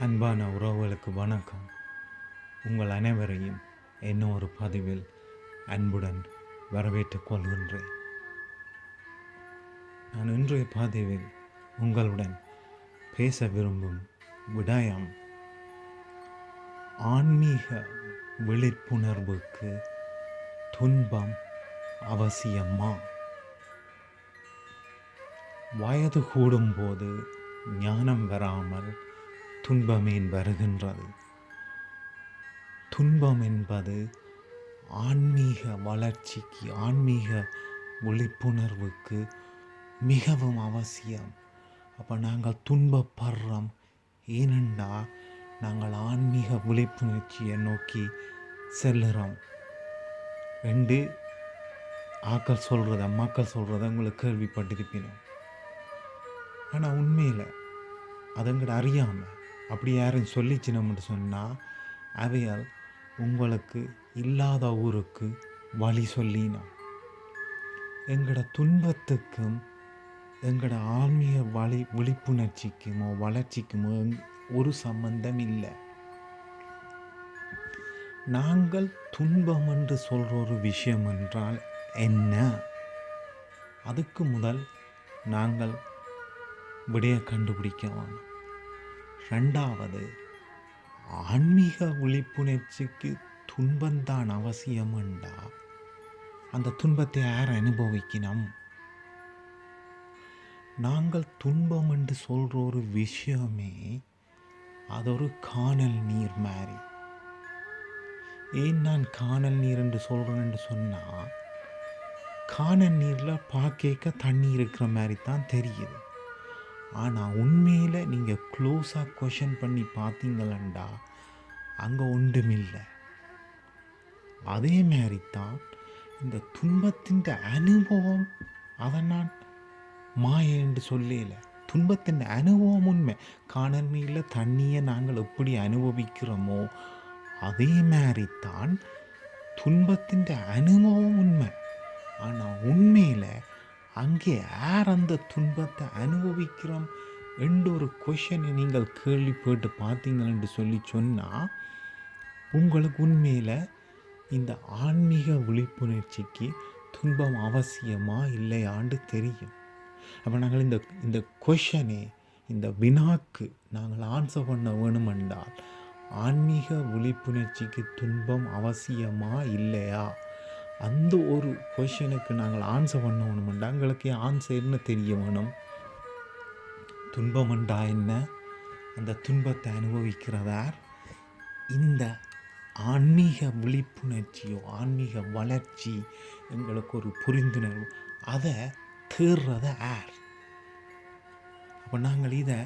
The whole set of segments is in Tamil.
அன்பான உறவுகளுக்கு வணக்கம். உங்கள் அனைவரையும் என்ன ஒரு பதிவில் அன்புடன் வரவேற்றுக் கொள்கின்றேன். நான் இன்றைய பதிவில் உங்களுடன் பேச விரும்பும் விடயம் ஆன்மீக விழிப்புணர்வுக்கு துன்பம் அவசியமா? வயது கூடும்போது ஞானம் வராமல் துன்பமேன் வருகின்றது துன்பம் என்பது ஆன்மீக வளர்ச்சிக்கு ஆன்மீக விழிப்புணர்வுக்கு மிகவும் அவசியம். அப்போ நாங்கள் துன்பப்படுறோம். ஏனென்றால் நாங்கள் ஆன்மீக விழிப்புணர்ச்சியை நோக்கி செல்லுறோம். ரெண்டு ஆக்கள் சொல்கிறத மக்கள் சொல்கிறத உங்களுக்கு கேள்விப்பட்டிருப்பினோம். ஆனால் உண்மையில் அதுங்கிட்ட அறியாமல் அப்படி யாரும் சொல்லிச்சினோம்னு சொன்னால் அவையால் உங்களுக்கு இல்லாத ஊருக்கு வழி சொல்லினா எங்களோட துன்பத்துக்கும் எங்களோட ஆன்மீக வழி விழிப்புணர்ச்சிக்குமோ வளர்ச்சிக்குமோ ஒரு சம்பந்தம் இல்லை. நாங்கள் துன்பம் என்று சொல்கிற ஒரு விஷயம் என்றால் என்ன? அதுக்கு முதல் நாங்கள் விடைய கண்டுபிடிக்க வேணும் ரெண்டாவது ஆன்மீக விழிப்புணர்ச்சிக்கு துன்பந்தான் அவசியம்ண்டா. அந்த துன்பத்தை யார் அனுபவிக்கணும் நாங்கள் துன்பம் என்று சொல்கிற ஒரு விஷயமே அது ஒரு காணல் நீர் மாதிரி. ஏன் நான் காணல் நீர் என்று சொல்கிறேன் என்று சொன்னால் காணல் நீரில் பார்க்க தண்ணி இருக்கிற மாதிரி தான் தெரியுது. ஆனால் உண்மையில் நீங்கள் க்ளோஸாக கொஷன் பண்ணி பார்த்தீங்களண்டா அங்கே ஒன்றுமில்லை. அதே மாதிரி தான் இந்த துன்பத்தின் அனுபவம் அதை நான் மாய என்று சொல்லல. துன்பத்தின் அனுபவம் உண்மை. காணர்மையில் தண்ணியை நாங்கள் எப்படி அனுபவிக்கிறோமோ அதே மாதிரி தான் துன்பத்தின் அனுபவம் உண்மை. ஆனால் உண்மையில் அங்கே யார் அந்த துன்பத்தை அனுபவிக்கிறோம் என்று ஒரு கொஷனை நீங்கள் கேள்வி போட்டு பார்த்தீங்களென்று சொல்லி சொன்னால் உங்களுக்கு உண்மையில் இந்த ஆன்மீக விழிப்புணர்ச்சிக்கு துன்பம் அவசியமா இல்லையாண்டு தெரியும். அப்போ நாங்கள் இந்த இந்த கொஷனே இந்த வினாக்கு நாங்கள் ஆன்சர் பண்ண வேணுமென்றால் ஆன்மீக விழிப்புணர்ச்சிக்கு துன்பம் அவசியமா இல்லையா? அந்த ஒரு கொஷனுக்கு நாங்கள் ஆன்சர் பண்ண வேணுமெண்டா எங்களுக்கு ஆன்சர்னு தெரிய வேணும்? துன்பமெண்டா என்ன? அந்த துன்பத்தை அனுபவிக்கிறதார் இந்த ஆன்மீக விழிப்புணர்ச்சியோ ஆன்மீக வளர்ச்சி எங்களுக்கு ஒரு புரிந்துணர்வு. அதை தேர்றத ஆர் அப்போ நாங்கள் இதை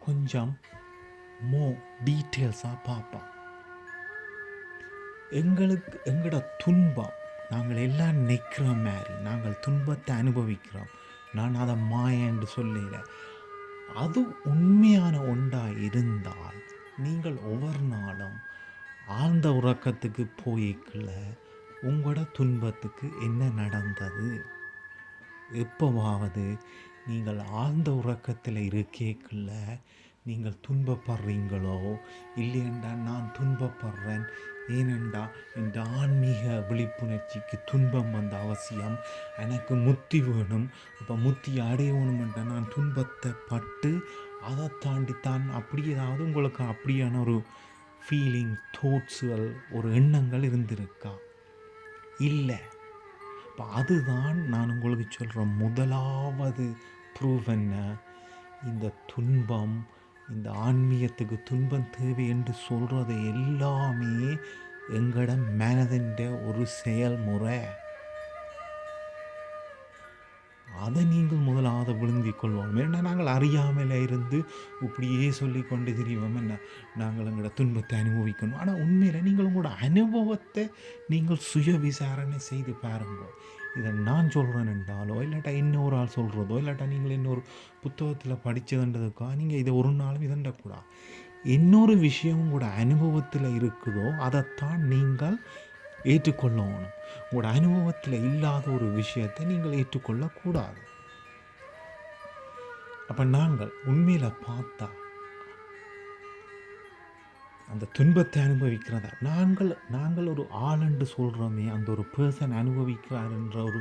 கொஞ்சம் மோ டீட்டெயில்ஸாக பார்ப்போம். எங்களுக்கு எங்களோட துன்பம் நாங்கள் எல்லாம் நிற்கிற மாதிரி நாங்கள் துன்பத்தை அனுபவிக்கிறோம். நான் அதை மாயன்னு சொல்லல. அது உண்மையான ஒன்றாக இருந்தால் நீங்கள் ஒவ்வொரு நாளும் ஆழ்ந்த உறக்கத்துக்கு போய்க்கல உங்களோட துன்பத்துக்கு என்ன நடந்தது? எப்போவாவது நீங்கள் ஆழ்ந்த உறக்கத்தில் இருக்கேக்குள்ள நீங்கள் துன்பப்படுறீங்களோ? இல்லையென்றால் நான் துன்பப்படுறேன் ஏனென்றா இந்த ஆன்மீக விழிப்புணர்ச்சிக்கு துன்பம் வந்த அவசியம். எனக்கு முத்தி வேணும். அப்போ முத்தி அடையணுமென்ற நான் துன்பத்தை பட்டு அதை தாண்டித்தான் அப்படி ஏதாவது உங்களுக்கு அப்படியான ஒரு ஃபீலிங் தோட்ஸுகள் ஒரு எண்ணங்கள் இருந்திருக்கா? இல்லை. இப்போ அதுதான் நான் உங்களுக்கு சொல்கிற முதலாவது ப்ரூவ் என்ன? இந்த துன்பம் இந்த ஆன்மீகத்துக்கு துன்பம் தேவை என்று சொல்கிறது எல்லாமே எங்களோட மனதின் ஒரு செயல்முறை. அதை நீங்கள் முதலாவது விழுங்கிக் கொள்வோம். ஏன்னா நாங்கள் அறியாமல் இருந்து இப்படியே சொல்லி கொண்டு திரிவோம். என்ன? நாங்கள் எங்களோட துன்பத்தை அனுபவிக்கணும். ஆனால் உண்மையில் நீங்கள் உங்களோட அனுபவத்தை நீங்கள் சுய விசாரணை செய்து பாருங்கள் இதை நான் சொல்கிறேன் என்றாலோ இல்லாட்டா இன்னொரு ஆள் சொல்கிறதோ இல்லாட்டா நீங்கள் இன்னொரு புத்தகத்தில் படித்ததுன்றதுக்கோ நீங்கள் இதை ஒரு நாளும் இதண்டக்கூடாது இன்னொரு விஷயம் உங்களோட அனுபவத்தில் இருக்குதோ அதைத்தான் நீங்கள் ஏற்றுக்கொள்ளணும். உங்களோட அனுபவத்தில் இல்லாத ஒரு விஷயத்தை நீங்கள் ஏற்றுக்கொள்ளக்கூடாது. அப்போ நாங்கள் உண்மையில் பார்த்தா அந்த துன்பத்தை அனுபவிக்கிறதா நாங்கள் நாங்கள் ஒரு ஆளுண்டு சொல்கிறோமே அந்த ஒரு பர்சன் அனுபவிக்கிறார் என்ற ஒரு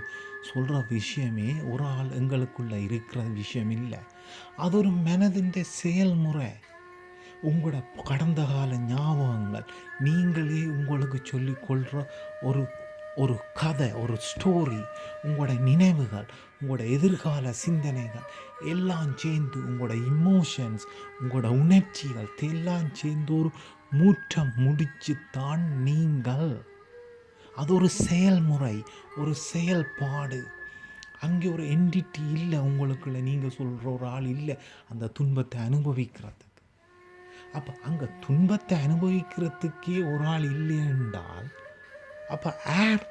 சொல்கிற விஷயமே ஒரு ஆள் எங்களுக்குள்ளே இருக்கிற விஷயம் இல்லை அது ஒரு மனதின் செயல்முறை. உங்களோட கடந்த கால ஞாபகங்கள் நீங்களே உங்களுக்கு சொல்லிக்கொள்கிற ஒரு ஒரு கதை ஒரு ஸ்டோரி உங்களோட நினைவுகள் உங்களோட எதிர்கால சிந்தனைகள் எல்லாம் சேர்ந்து உங்களோட இமோஷன்ஸ் உங்களோட உணர்ச்சிகள் எல்லாம் சேர்ந்து ஒரு மூற்றம் முடிச்சுத்தான் நீங்கள். அது ஒரு செயல்முறை ஒரு செயல்பாடு. அங்கே ஒரு என்டிட்டி இல்லை உங்களுக்குள்ள நீங்கள் சொல்கிற ஒரு ஆள் இல்லை அந்த துன்பத்தை அனுபவிக்கிறதுக்கு. அப்போ அங்கே துன்பத்தை அனுபவிக்கிறதுக்கே ஒரு ஆள் இல்லை என்றால் அப்போ ஏர்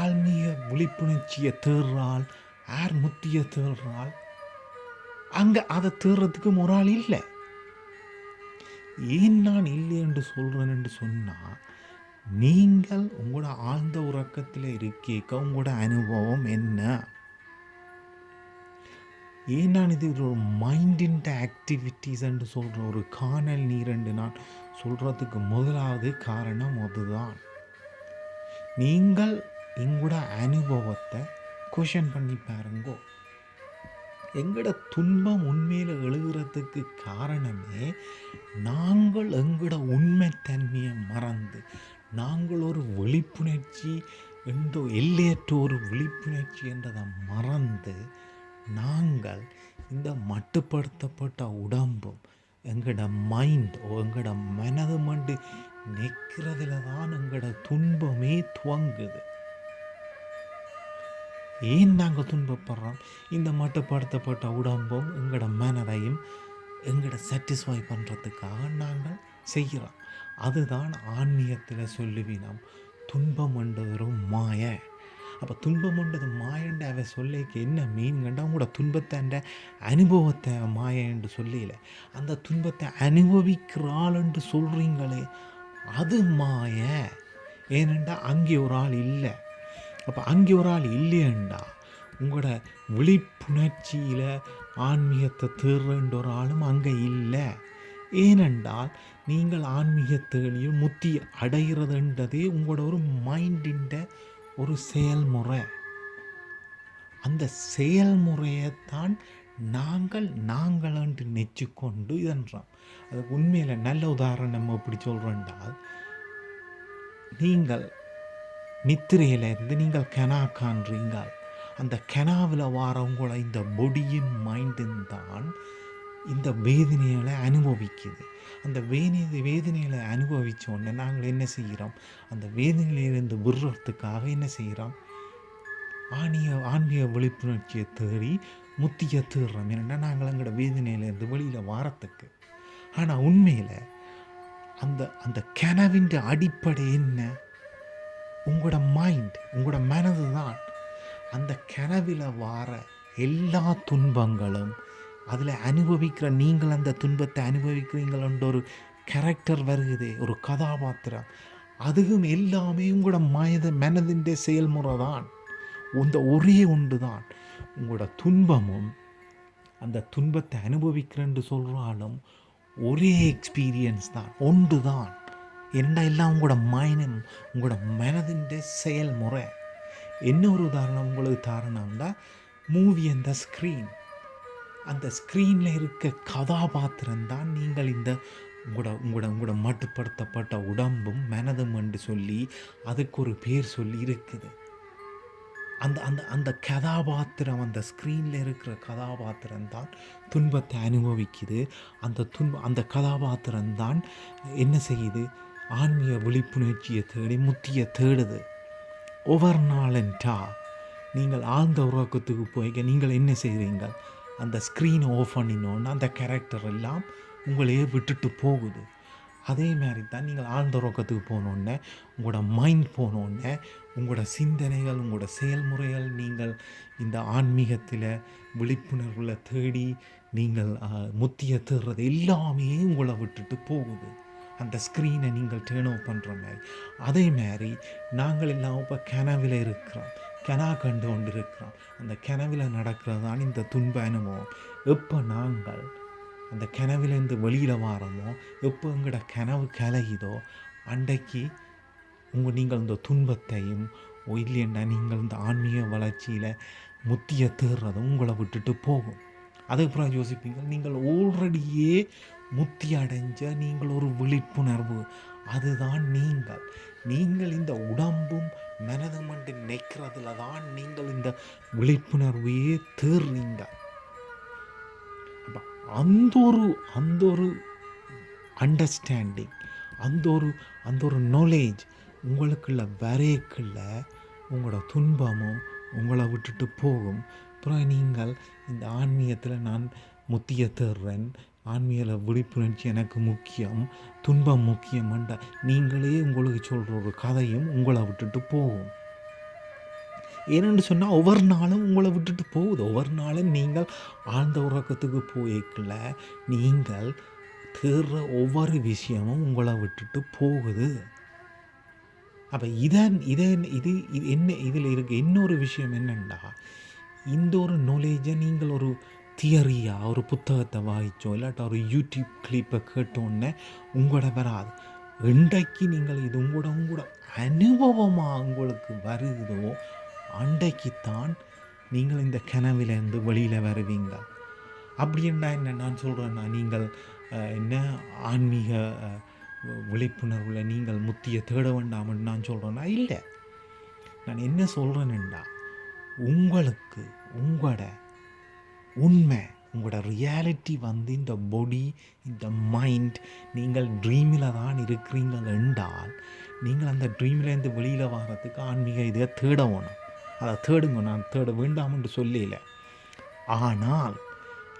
ஆன்மீக விழிப்புணர்ச்சியை தேடுறாள் ஏர் முத்தியை தேடுறாள் அங்கே அதை தேடுறதுக்கும் ஒரு ஆள் இல்லை. ஏன் நான் இல்லை என்று சொல்கிறேன் என்று சொன்னால் நீங்கள் உங்களோட ஆழ்ந்த உறக்கத்தில் இருக்கேக்க உங்களோட அனுபவம் என்ன? ஏன் நான் இது ஒரு மைண்டின் ஆக்டிவிட்டீஸ் என்று சொல்கிற ஒரு காணல் நீர் என்று நான் சொல்கிறதுக்கு முதலாவது காரணம் அதுதான். நீங்கள் எங்களோட அனுபவத்தை கொஷன் பண்ணி பாருங்கோ. எங்களோட துன்பம் உண்மையில் எழுகிறதுக்கு காரணமே நாங்கள் எங்களோட உண்மைத்தன்மையை மறந்து நாங்கள் ஒரு விழிப்புணர்ச்சி என்ற எல்லையற்ற ஒரு விழிப்புணர்ச்சி என்றதை மறந்து நாங்கள் இந்த மட்டுப்படுத்தப்பட்ட உடம்பும் எங்களோட மைண்ட் எங்களோட மனது மண்டு நிற்கிறதுல தான் எங்களோட துன்பமே துவங்குது. ஏன் நாங்கள் துன்பப்படுறோம்? இந்த மட்டுப்படுத்தப்பட்ட உடம்பும் எங்களோட மனதையும் எங்களோட சாட்டிஸ்ஃபை பண்ணுறதுக்காக நாங்கள் செய்கிறோம். அதுதான் ஆன்மீகத்தில் சொல்லுவினோம் துன்பம் என்றது மாய. அப்போ துன்பம் என்றது மாயண்ட அவ சொல்லிக்கு என்ன மீன் கண்டா? உங்களோட துன்பத்தை அனுபவத்தை மாய என்று சொல்லல அந்த துன்பத்தை அனுபவிக்கிறாள் என்று சொல்கிறீங்களே அது மாய. ஏனெண்டா அங்கே ஒரு ஆள் இல்லை. அப்போ அங்கே ஒரு ஆள் இல்லையண்டா. உங்களோட விழிப்புணர்ச்சியில் ஆன்மீகத்தை தேர்றன்ற ஒரு ஆளும் அங்கே இல்லை. ஏனென்றால் நீங்கள் ஆன்மீகத்தையும் முத்தி அடைகிறதுன்றதே உங்களோட ஒரு மைண்டின் ஒரு செயல்முறை. அந்த செயல்முறையைத்தான் நாங்கள் நாங்கள் என்று நெச்சிக்கொண்டு இதன்றோம். அது உண்மையில் நல்ல உதாரணம் எப்படி சொல்கிறேன்டால் நீங்கள் நித்திரையிலேருந்து நீங்கள் கெனா காண்றீங்கள். அந்த கெனாவில் வாரவங்கள இந்த பொடியின் மைண்டும் தான் இந்த வேதனைகளை அனுபவிக்குது. அந்த வேதனை வேதனைகளை அனுபவித்த உடனே நாங்கள் என்ன செய்கிறோம்? அந்த வேதனையிலிருந்து விடுறதுக்காக என்ன செய்கிறோம்? ஆணிய ஆன்மீக விழிப்புணர்ச்சியை தேடி முத்தியை தேடுறோம். என்னென்னா நாங்கள் எங்களோட வேதனையிலேருந்து வெளியில் வாரத்துக்கு. ஆனால் உண்மையில் அந்த அந்த கனவின் அடிப்படை என்ன? உங்களோட மைண்ட் உங்களோட மனது தான் அந்த கனவில் வார எல்லா துன்பங்களும் அதில் அனுபவிக்கிற நீங்கள் அந்த துன்பத்தை அனுபவிக்கிறீங்களன்ற ஒரு கேரக்டர் வருகுதே ஒரு கதாபாத்திரம். அதுவும் எல்லாமே உங்களோட மயத மனதின் செயல்முறை தான். இந்த ஒரே ஒன்று தான். உங்களோட துன்பமும் அந்த துன்பத்தை அனுபவிக்கிறேன்னு சொல்கிறாலும் ஒரே எக்ஸ்பீரியன்ஸ் தான். ஒன்று தான். என்ன எல்லாம் உங்களோட மைனம் உங்களோட மனதின் செயல்முறை என்ன ஒரு உதாரணம் உங்களுக்கு தாரணம்னா மூவி அந்த ஸ்க்ரீன் அந்த ஸ்க்ரீனில் இருக்க கதாபாத்திரம் தான் நீங்கள் இந்த உங்களோட உங்களோட உங்களோட மட்டுப்படுத்தப்பட்ட உடம்பும் மனதும் என்று சொல்லி அதுக்கு ஒரு பேர் சொல்லி இருக்குது. அந்த அந்த அந்த கதாபாத்திரம் அந்த ஸ்க்ரீனில் இருக்கிற கதாபாத்திரம் தான் துன்பத்தை அனுபவிக்குது. அந்த துன்ப அந்த கதாபாத்திரம் தான் என்ன செய்யுது? ஆன்மீக விழிப்புணர்ச்சியை தேடி முத்தியை தேடுது. ஒவ்வொரு நாளென்றா நீங்கள் ஆழ்ந்த உறக்கத்துக்கு போய்க்க நீங்கள் என்ன செய்கிறீங்க அந்த ஸ்க்ரீனை ஆஃப் பண்ணினோன்னு அந்த கேரக்டர் எல்லாம் உங்களையே விட்டுட்டு போகுது. அதே மாதிரி தான் நீங்கள் ஆழ்ந்த உறக்கத்துக்கு போனோடனே உங்களோட மைண்ட் போனோடனே உங்களோட சிந்தனைகள் உங்களோட செயல்முறைகள் நீங்கள் இந்த ஆன்மீகத்தில் விழிப்புணர்வில் தேடி நீங்கள் முத்தியை தேடுறது எல்லாமே உங்களை விட்டுட்டு போகுது. அந்த ஸ்க்ரீனை நீங்கள் டேர்ன் ஓவ் பண்ணுற மாதிரி. அதே மாதிரி நாங்கள் எல்லாம் இப்போ கனவில் இருக்கிறோம். கெனா கண்டு கொண்டு இருக்கிறோம் அந்த கனவில் நடக்கிறது தான் இந்த துன்ப அனுபவம் எப்போ நாங்கள் அந்த கனவிலேருந்து வெளியில் வாரமோ எப்போ எங்களோட கனவு கலையுதோ அன்றைக்கு உங்கள் நீங்கள் இந்த துன்பத்தையும் இல்லைன்னா நீங்கள் இந்த ஆன்மீக வளர்ச்சியில் முத்திய தேர்றதும் உங்களை விட்டுட்டு போகும். அதுக்கப்புறம் யோசிப்பீங்க நீங்கள் ஆல்ரெடியே முத்தி அடைஞ்ச நீங்கள் ஒரு விழிப்புணர்வு. அதுதான் நீங்கள். நீங்கள் இந்த உடம்பும் மனதும் என்று நிற்கிறதுல தான் நீங்கள் இந்த விழிப்புணர்வையே தேர்றீங்க. அந்த ஒரு அந்த ஒரு அண்டர்ஸ்டாண்டிங் அந்த ஒரு அந்த ஒரு நாலேஜ் உங்களுக்குள்ள வரையக்குள்ள உங்களோட துன்பமும் உங்களை விட்டுட்டு போகும். அப்புறம் நீங்கள் இந்த ஆன்மீகத்தில் நான் முத்திய தேடுறேன் ஆன்மீக விழிப்புணர்ச்சி எனக்கு முக்கியம் துன்பம் முக்கியம்ன்ற நீங்களே உங்களுக்கு சொல்கிற ஒரு கதையும் உங்களை விட்டுட்டு போகும். ஏனென்று சொன்னால் ஒவ்வொரு நாளும் உங்களை விட்டுட்டு போகுது. ஒவ்வொரு நாளும் நீங்கள் ஆழ்ந்த உறக்கத்துக்கு போய்க்கல. நீங்கள் தேர்ற ஒவ்வொரு விஷயமும் உங்களை விட்டுட்டு போகுது. அப்போ இதன் இதன் இது இது என்ன இதில் இருக்க இன்னொரு விஷயம் என்னென்னா இந்த ஒரு நாலேஜை நீங்கள் ஒரு தியரியாக ஒரு புத்தகத்தை வாய்ச்சோ இல்லாட்டா ஒரு யூடியூப் கிளிப்பை கேட்டோன்னே உங்களோட வராது. இன்றைக்கு நீங்கள் இது உங்களோட உங்களோட அனுபவமாக உங்களுக்கு வருதோ அன்றைக்குத்தான் நீங்கள் இந்த கனவிலேருந்து வெளியில் வருவீங்க. அப்படின்னா என்ன? நான் சொல்கிறேன்னா நீங்கள் என்ன ஆன்மீக விழிப்புணர்வில் நீங்கள் முத்திய தேட வேண்டாம்னு நான் சொல்கிறேன்னா இல்லை. நான் என்ன சொல்கிறேன்னுண்டா உங்களுக்கு உங்களோட உண்மை உங்களோட ரியாலிட்டி வந்து இந்த பொடி இந்த மைண்ட் நீங்கள் ட்ரீமில் தான் இருக்கிறீங்க என்றால் நீங்கள் அந்த ட்ரீம்லேருந்து வெளியில் வர்றதுக்கு ஆன்மீக இதை தேட வேணும். அதை தேடுங்க நான் தேட வேண்டாம் என்று சொல்லல. ஆனால்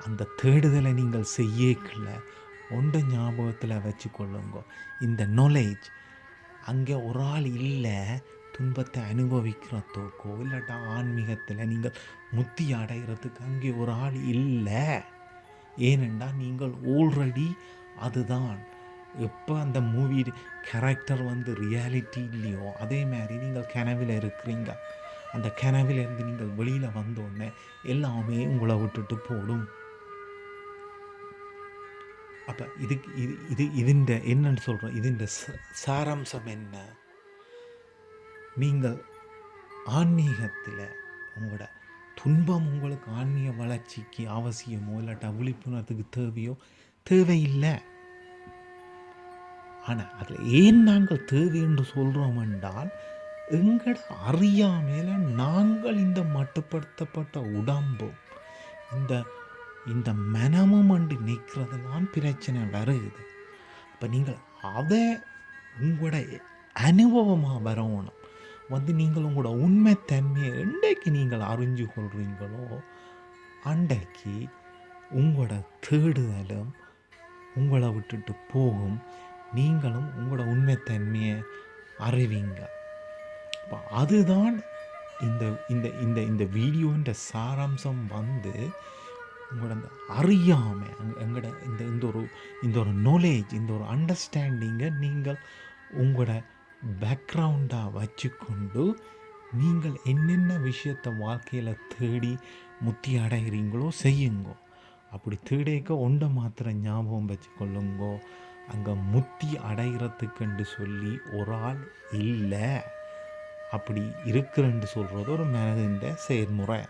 அந்த தேடுதலை நீங்கள் செய்யக்கல ஒன்றை ஞாபகத்தில் வச்சுக்கொள்ளுங்க. இந்த நாலேஜ் அங்கே ஒரு ஆள் இல்லை துன்பத்தை அனுபவிக்கிறதோக்கோ இல்லாட்டா ஆன்மீகத்தில் நீங்கள் முத்தி அடைகிறதுக்கு அங்கே ஒரு ஆள் இல்லை. ஏனென்றால் நீங்கள் ஆல்ரெடி அதுதான். எப்போ அந்த மூவி கேரக்டர் வந்து ரியாலிட்டி இல்லையோ அதே மாதிரி நீங்கள் கனவில் இருக்கிறீங்க. அந்த கனவிலேருந்து நீங்கள் வெளியில் வந்தோடனே எல்லாமே உங்களை விட்டுட்டு போடும். அப்போ இதுக்கு இது இது இதுண்ட என்னன்னு சொல்கிறோம் இதுண்ட சாராம்சம் என்ன? நீங்கள் ஆன்மீகத்தில் உங்களோட துன்பம் உங்களுக்கு ஆன்மீக வளர்ச்சிக்கு அவசியமோ இல்லாட்டா விழிப்புணர்வுக்கு தேவையோ தேவையில்லை. ஆனால் அதில் ஏன் நாங்கள் தேவை என்று சொல்கிறோம் என்றால் எங்களோட அறியாமையில் நாங்கள் இந்த மட்டுப்படுத்தப்பட்ட உடம்பும் இந்த இந்த மனமும் அண்டு நிற்கிறதெல்லாம் பிரச்சனை வருது. அப்போ நீங்கள் அதை உங்களோட அனுபவமாக வரணும். வந்து நீங்கள் உங்களோட உண்மைத்தன்மையை என்றைக்கு நீங்கள் அறிஞ்சு கொள்கிறீங்களோ அன்றைக்கு உங்களோட தேடுதலும் உங்களை விட்டுட்டு போகும். நீங்களும் உங்களோட உண்மைத்தன்மையை அறிவிங்க. இப்போ அதுதான் இந்த இந்த இந்த இந்த வீடியோன்ற சாராம்சம் வந்து உங்களோட அந்த அறியாமை எங்களோட இந்த இந்த ஒரு இந்த ஒரு நாலேஜ் இந்த ஒரு அண்டர்ஸ்டாண்டிங்கை நீங்கள் உங்களோட பேக்ரவுண்டாக வச்சுக்கொண்டு நீங்கள் என்னென்ன விஷயத்தை வாழ்க்கையில் தேடி முத்தி அடைகிறீங்களோ செய்யுங்கோ. அப்படி தேடேக்க ஒன்றை மாத்திரம் ஞாபகம் வச்சுக்கொள்ளுங்கோ. அங்கே முத்தி அடைகிறதுக்குண்டு சொல்லி ஒரு ஆள் இல்லை. அப்படி இருக்கிறேன்னு சொல்கிறது ஒரு மனதின் செயல்முறை.